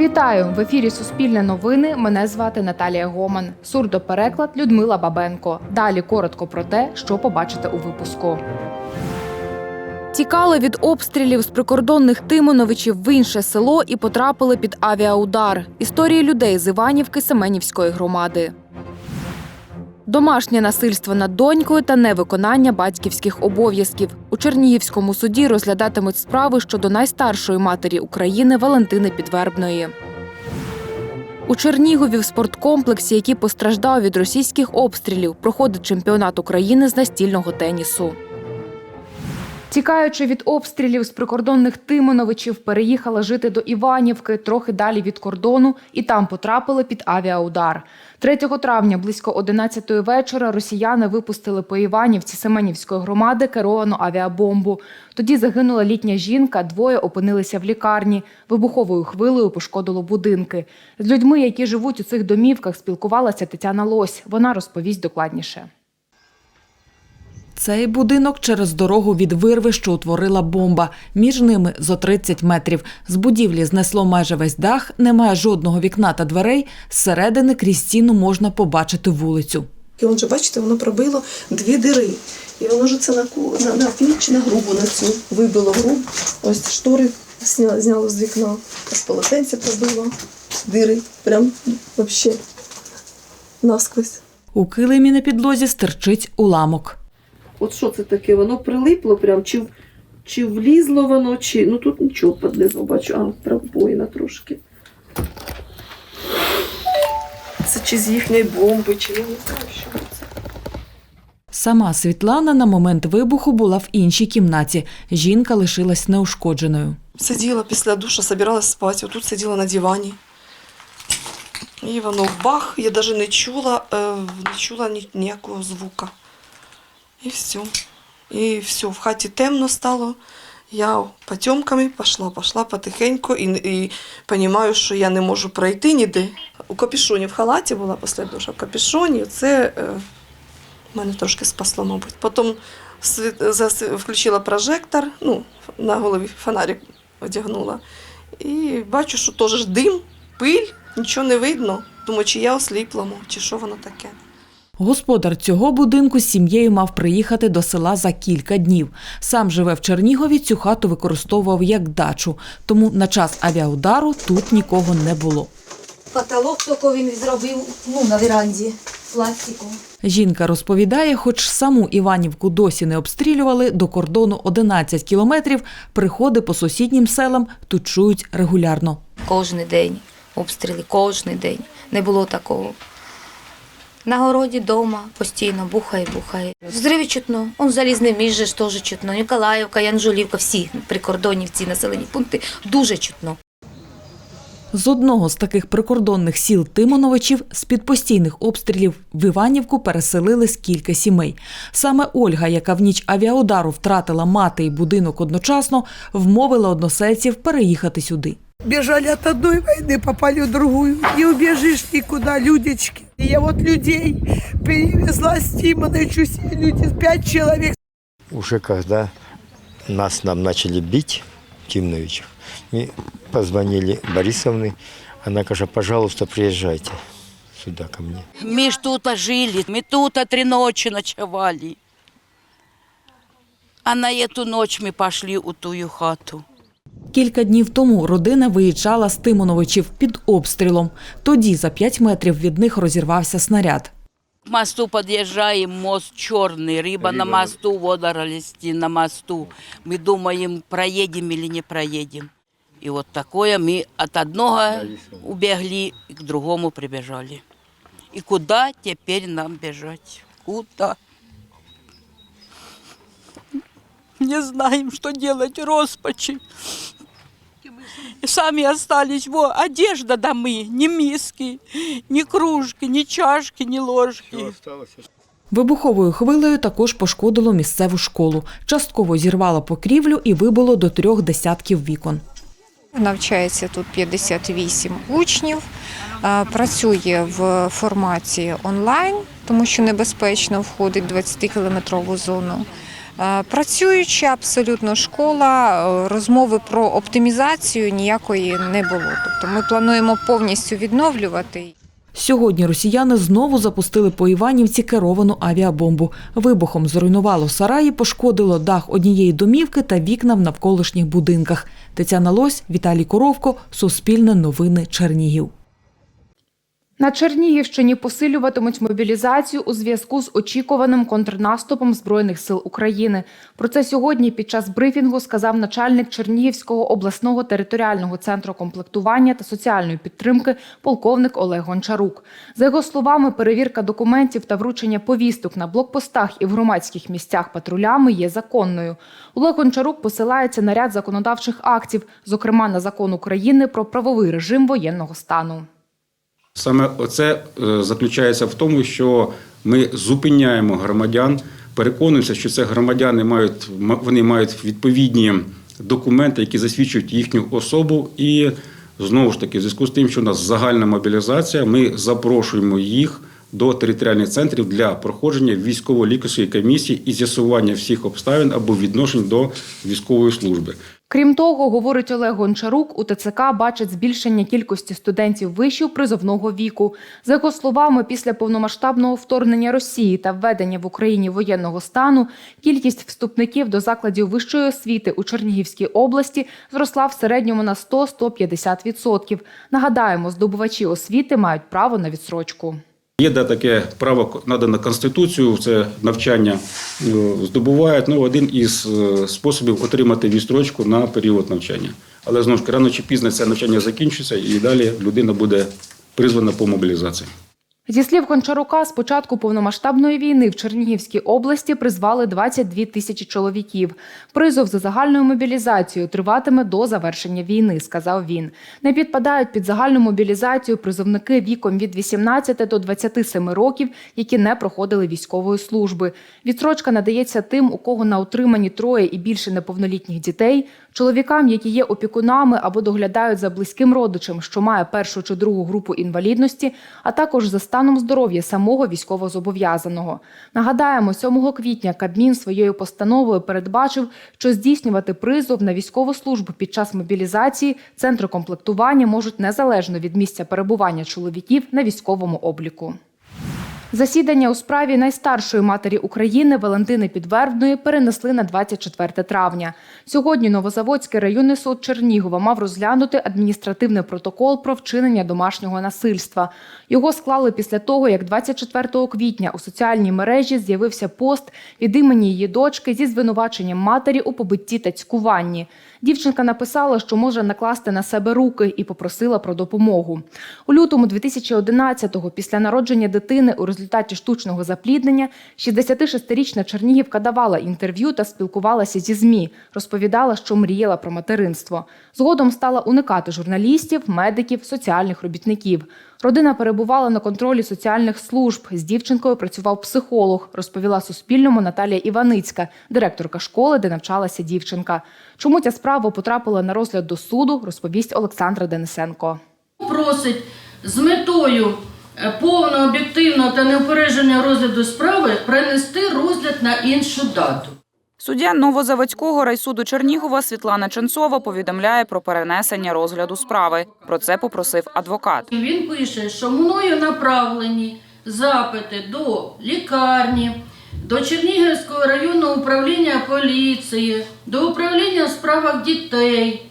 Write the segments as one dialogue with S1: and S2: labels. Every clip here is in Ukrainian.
S1: Вітаю в ефірі Суспільне новини. Мене звати Наталія Гоман. Сурдопереклад Людмила Бабенко. Далі коротко про те, що побачите у випуску. Тікали від обстрілів з прикордонних Тимоновичів в інше село і потрапили під авіаудар. Історії людей з Іванівки Семенівської громади. Домашнє насильство над донькою та невиконання батьківських обов'язків у Чернігівському суді розглядатимуть справи щодо найстаршої матері України Валентини Підвербної. У Чернігові в спорткомплексі, який постраждав від російських обстрілів, проходить чемпіонат України з настільного тенісу. Тікаючи від обстрілів з прикордонних Тимоновичів, переїхала жити до Іванівки, трохи далі від кордону, і там потрапили під авіаудар. 3 травня близько 11 вечора росіяни випустили по Іванівці Семенівської громади керовану авіабомбу. Тоді загинула літня жінка, двоє опинилися в лікарні. Вибуховою хвилею пошкодило будинки. З людьми, які живуть у цих домівках, спілкувалася Тетяна Лось. Вона розповість докладніше.
S2: Цей будинок через дорогу від вирви, що утворила бомба. Між ними зо 30 метрів. З будівлі знесло майже весь дах, немає жодного вікна та дверей. Зсередини крізь стіну можна побачити вулицю.
S3: І он же, бачите, воно пробило дві дири. І воно ж це на, на, на піч, на грубу на цю вибило груб. Ось штори зня- зняло з вікна. Ось полотенце пробило. Дири. Прям вообще насквозь.
S2: У килимі на підлозі стирчить уламок.
S3: От що це таке? Воно прилипло прям, чи, чи влізло воно, чи. Ну тут нічого подлизло, бачу, а пробоїна трошки. Це чи з їхньої бомби, чи я не знаю, що це.
S2: Сама Світлана на момент вибуху була в іншій кімнаті. Жінка лишилась неушкодженою.
S3: Сиділа після душа, собиралась спати. Отут сиділа на дивані. І воно бах, я навіть не чула, е, не чула ні- ніякого звука. І все. І все, в хаті темно стало. Я потемками пішла, пішла потихеньку і, і розумію, що я не можу пройти ніде. У капюшоні в халаті була після душа, в капюшоні. Це е, мене трошки спасло, мабуть. Потім включила прожектор, ну, на голові фонарик одягнула. І бачу, що теж дим, пиль, нічого не видно. Думаю, чи я осліпла, чи що воно таке.
S2: Господар цього будинку з сім'єю мав приїхати до села за кілька днів. Сам живе в Чернігові, цю хату використовував як дачу, тому на час авіаудару тут нікого не було.
S4: Потолок тільки він зробив ну, на веранді пластику.
S2: Жінка розповідає, хоч саму Іванівку досі не обстрілювали, до кордону 11 кілометрів, приходи по сусіднім селам тут чують регулярно.
S4: Кожний день обстріли, кожний день. Не було такого. На городі вдома постійно бухає, бухає. Взриви чутно. Он залізний між теж чутно. Ніколаївка, Янжулівка, всі прикордонівці, населені пункти дуже чутно.
S2: З одного з таких прикордонних сіл Тимоновичів з-під постійних обстрілів в Іванівку переселились кілька сімей. Саме Ольга, яка в ніч авіаудару втратила мати і будинок одночасно, вмовила односельців переїхати сюди.
S5: Бежали от одной войны, попали в другую. Не убежишь никуда, людечки. Я вот людей перевезла с Тимоновичу, люди, пять человек.
S6: Уже когда нас нам начали бить, Тимновичев, мы позвонили Борисовны, она говорит, пожалуйста, приезжайте сюда ко мне.
S7: Мы ж тут жили, мы тут три ночи ночевали. А на эту ночь мы пошли у тую хату.
S2: Кілька днів тому родина виїжджала з Тимоновичів під обстрілом. Тоді за 5 метрів від них розірвався снаряд.
S7: К мосту подъезжаем, мост черный, рыба на мосту, водоросли на мосту. Мы думаем, проедем или не проедем. И вот такое мы от одного убегли и к другому прибежали. И куда теперь нам бежать? Куда? Не знаем, что делать, роспачи. И сами остались. Во, одежда да мы, ни миски, ни кружки, ни чашки, ни ложки.
S2: Вибуховою хвилею також пошкодило місцеву школу. Частково зірвало покрівлю і вибило до трьох десятків вікон.
S8: Навчається тут 58 учнів, працює в форматі онлайн, тому що небезпечно входить в 20-кілометрову зону. Працююча абсолютно школа, е, розмови про оптимізацію ніякої не було. Тобто ми плануємо повністю відновлювати.
S2: Сьогодні росіяни знову запустили по Іванівці керовану авіабомбу. Вибухом зруйнувало сараї, пошкодило дах однієї домівки та вікна в навколишніх будинках. Тетяна Лось, Віталій Коровко, Суспільне новини Чернігів.
S1: На Чернігівщині посилюватимуть мобілізацію у зв'язку з очікуваним контрнаступом Збройних сил України. Про це сьогодні під час брифінгу сказав начальник Чернігівського обласного територіального центру комплектування та соціальної підтримки полковник Олег Гончарук. За його словами, перевірка документів та вручення повісток на блокпостах і в громадських місцях патрулями є законною. Олег Гончарук посилається на ряд законодавчих актів, зокрема на закон України про правовий режим воєнного стану.
S9: Саме оце е, заключається в тому, що ми зупиняємо громадян, переконуємося, що це громадяни мають вони мають відповідні документи, які засвідчують їхню особу. І знову ж таки, в зв'язку з тим, що у нас загальна мобілізація, ми запрошуємо їх до територіальних центрів для проходження військово-лікарської комісії і з'ясування всіх обставин або відношень до військової служби.
S1: Крім того, говорить Олег Гончарук, у ТЦК бачить збільшення кількості студентів вишів призовного віку. За його словами, після повномасштабного вторгнення Росії та введення в Україні воєнного стану кількість вступників до закладів вищої освіти у Чернігівській області зросла в середньому на 100-150%. Нагадаємо, здобувачі освіти мають право на відсрочку.
S9: Є де таке право надане Конституцію, це навчання е, здобувають. Ну, один із е, способів отримати відстрочку на період навчання. Але знову ж рано чи пізно це навчання закінчиться, і далі людина буде призвана по мобілізації.
S1: Зі слів Гончарука, з початку повномасштабної війни в Чернігівській області призвали 22 тисячі чоловіків. Призов за загальною мобілізацією триватиме до завершення війни, сказав він. Не підпадають під загальну мобілізацію призовники віком від 18 до 27 років, які не проходили військової служби. Відсрочка надається тим, у кого на утриманні троє і більше неповнолітніх дітей, чоловікам, які є опікунами або доглядають за близьким родичем, що має першу чи другу групу інвалідності, а також за станом здоров'я самого військовозобов'язаного. Нагадаємо, 7 квітня Кабмін своєю постановою передбачив, що здійснювати призов на військову службу під час мобілізації центри комплектування можуть незалежно від місця перебування чоловіків на військовому обліку. Засідання у справі найстаршої матері України Валентини Підвербної перенесли на 24 травня. Сьогодні Новозаводський районний суд Чернігова мав розглянути адміністративний протокол про вчинення домашнього насильства. Його склали після того, як 24 квітня у соціальній мережі з'явився пост від імені її дочки зі звинуваченням матері у побитті та цькуванні. Дівчинка написала, що може накласти на себе руки і попросила про допомогу. У лютому 2011-го, після народження дитини у результаті штучного запліднення, 66-річна Чернігівка давала інтерв'ю та спілкувалася зі ЗМІ. Розповідала, що мріяла про материнство. Згодом стала уникати журналістів, медиків, соціальних робітників. Родина перебувала на контролі соціальних служб. З дівчинкою працював психолог, розповіла Суспільному Наталія Іваницька, директорка школи, де навчалася дівчинка. Чому ця справа потрапила на розгляд до суду, розповість Олександра Денисенко.
S10: просить з метою повного об'єктивного та неупередженого розгляду справи перенести розгляд на іншу дату.
S11: Суддя Новозаводського райсуду Чернігова Світлана Ченцова повідомляє про перенесення розгляду справи. Про це попросив адвокат.
S10: Він пише, що мною направлені запити до лікарні, до Чернігівського районного управління поліції, до управління у справах дітей.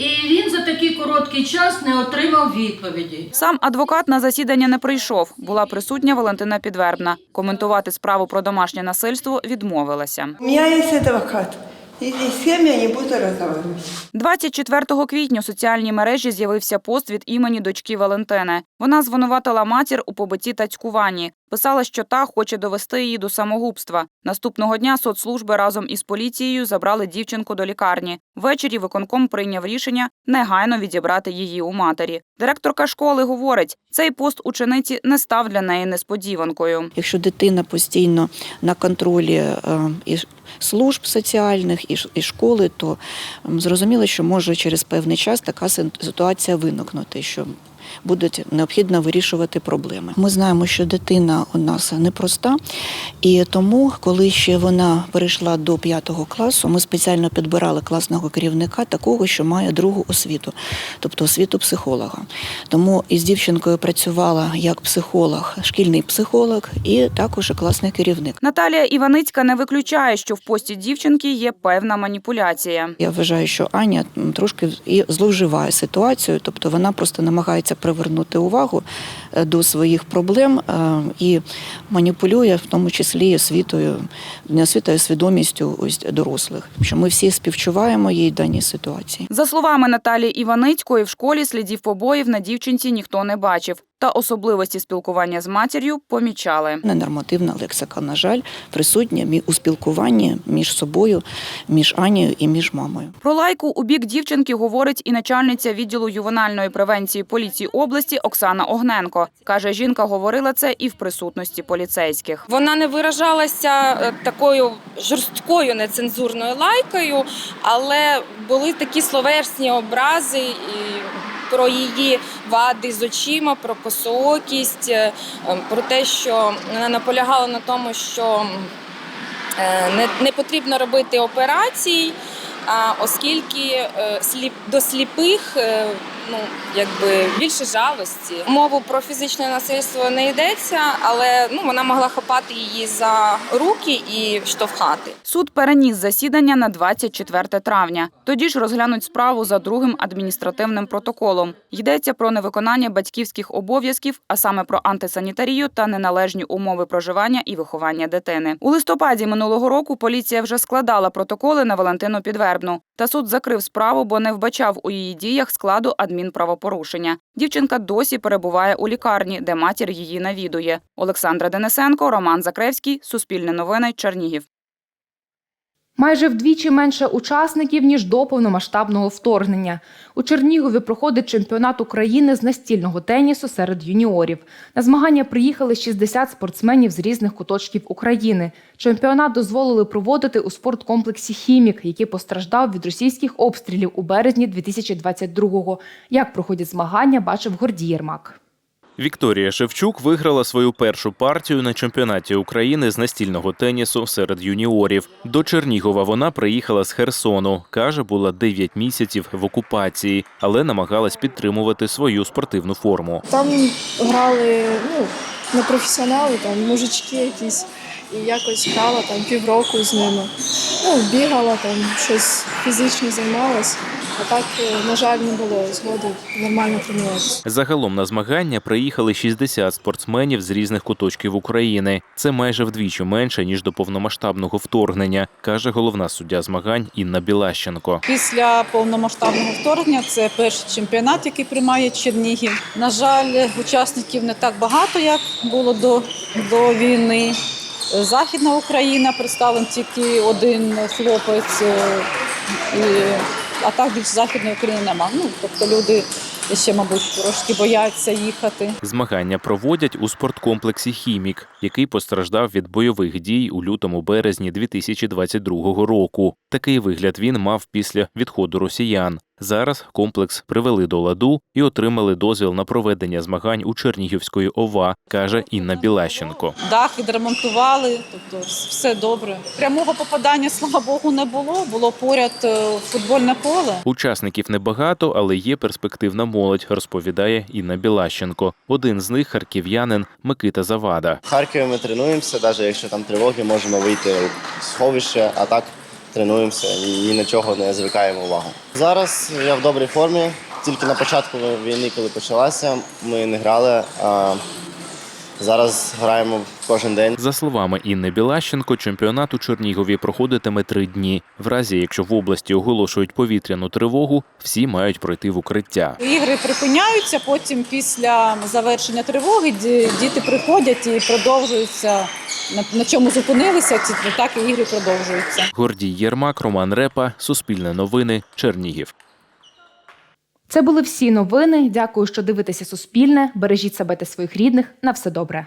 S10: І він за такий короткий час не отримав відповіді.
S11: Сам адвокат на засідання не прийшов. Була присутня Валентина Підвербна. Коментувати справу про домашнє насильство відмовилася.
S5: У меня есть адвокат. И с кем я не буду разговаривать.
S11: 24 квітня у соціальній мережі з'явився пост від імені дочки Валентини. Вона звинуватила матір у побитті та цькуванні. Писала, що та хоче довести її до самогубства. Наступного дня соцслужби разом із поліцією забрали дівчинку до лікарні. Ввечері виконком прийняв рішення негайно відібрати її у матері. Директорка школи говорить, цей пост учениці не став для неї несподіванкою.
S12: Якщо дитина постійно на контролі е, і служб соціальних, і школи, то зрозуміло, що може через певний час така ситуація виникнути, що буде необхідно вирішувати проблеми. Ми знаємо, що дитина у нас непроста, і тому, коли ще вона перейшла до п'ятого класу, ми спеціально підбирали класного керівника такого, що має другу освіту, тобто освіту психолога. Тому із дівчинкою працювала як психолог, шкільний психолог і також класний керівник.
S11: Наталія Іваницька не виключає, що в пості дівчинки є певна маніпуляція.
S12: Я вважаю, що Аня трошки і зловживає ситуацію, тобто вона просто намагається привернути увагу е, до своїх проблем е, і маніпулює, в тому числі освітою, не освітою, а свідомістю ось дорослих. Що ми всі співчуваємо їй в даній ситуації.
S11: За словами Наталії Іваницької, в школі слідів побоїв на дівчинці ніхто не бачив, та особливості спілкування з матір'ю помічали.
S12: Ненормативна лексика, на жаль, присутня мі- у спілкуванні між собою, між Анією і між мамою.
S11: Про лайку у бік дівчинки говорить і начальниця відділу ювенальної превенції поліції області Оксана Огненко. Каже, жінка говорила це і в присутності поліцейських.
S13: Вона не виражалася е, такою жорсткою нецензурною лайкою, але були такі словесні образи і про її вади з очима, про косоокість, е, е, про те, що вона наполягала на тому, що е, не, потрібно робити операцій, оскільки е, до сліпих ну, якби більше жалості. Мову про фізичне насильство не йдеться, але ну, вона могла хапати її за руки і штовхати.
S11: Суд переніс засідання на 24 травня. Тоді ж розглянуть справу за другим адміністративним протоколом. Йдеться про невиконання батьківських обов'язків, а саме про антисанітарію та неналежні умови проживання і виховання дитини. У листопаді минулого року поліція вже складала протоколи на Валентину Підвербну. Та суд закрив справу, бо не вбачав у її діях складу адмінправопорушення. Дівчинка досі перебуває у лікарні, де матір її навідує. Олександра Денисенко, Роман Закревський, Суспільне новини, Чернігів.
S1: Майже вдвічі менше учасників ніж до повномасштабного вторгнення. У Чернігові проходить чемпіонат України з настільного тенісу серед юніорів. На змагання приїхали 60 спортсменів з різних куточків України. Чемпіонат дозволили проводити у спорткомплексі Хімік, який постраждав від російських обстрілів у березні 2022-го. Як проходять змагання, бачив Гордій Єрмак.
S14: Вікторія Шевчук виграла свою першу партію на чемпіонаті України з настільного тенісу серед юніорів. До Чернігова вона приїхала з Херсону. Каже, була 9 місяців в окупації, але намагалась підтримувати свою спортивну форму.
S15: Там грали ну, не професіонали, там мужички якісь. І якось грала там півроку з ними. Ну, бігала там, щось фізично займалась. А так, е, на жаль, не було згоди нормально тренуватися.
S14: Загалом на змагання приїхали 60 спортсменів з різних куточків України. Це майже вдвічі менше ніж до повномасштабного вторгнення, каже головна суддя змагань Інна Білащенко.
S16: Після повномасштабного вторгнення це перший чемпіонат, який приймає Чернігів. На жаль, учасників не так багато, як було до, до війни. Західна Україна представлен тільки один хлопець, е, а так більш західної України нема. Ну тобто люди ще, мабуть, трошки бояться їхати.
S14: Змагання проводять у спорткомплексі Хімік, який постраждав від бойових дій у лютому-березні 2022 року. Такий вигляд він мав після відходу росіян. Зараз комплекс привели до ладу і отримали дозвіл на проведення змагань у Чернігівської ОВА, каже Інна Білащенко.
S16: Дах відремонтували, тобто все добре. Прямого попадання, слава Богу, не було. Було поряд е, футбольне поле.
S14: Учасників небагато, але є перспективна молодь, розповідає Інна Білащенко. Один з них харків'янин Микита Завада.
S17: В Харкові ми тренуємося, навіть якщо там тривоги, можемо вийти у сховище, а так тренуємося і ні на чого не звикаємо увагу. Зараз я в добрій формі. Тільки на початку війни, коли почалася, ми не грали. А зараз граємо кожен день.
S14: За словами Інни Білащенко, чемпіонат у Чернігові проходитиме три дні. В разі, якщо в області оголошують повітряну тривогу, всі мають пройти в укриття.
S16: Ігри припиняються, потім після завершення тривоги діти приходять і продовжуються на, на чому зупинилися, ці так і ігри продовжуються.
S14: Гордій Єрмак, Роман Репа, Суспільне новини, Чернігів.
S1: Це були всі новини. Дякую, що дивитеся Суспільне. Бережіть себе та своїх рідних. На все добре.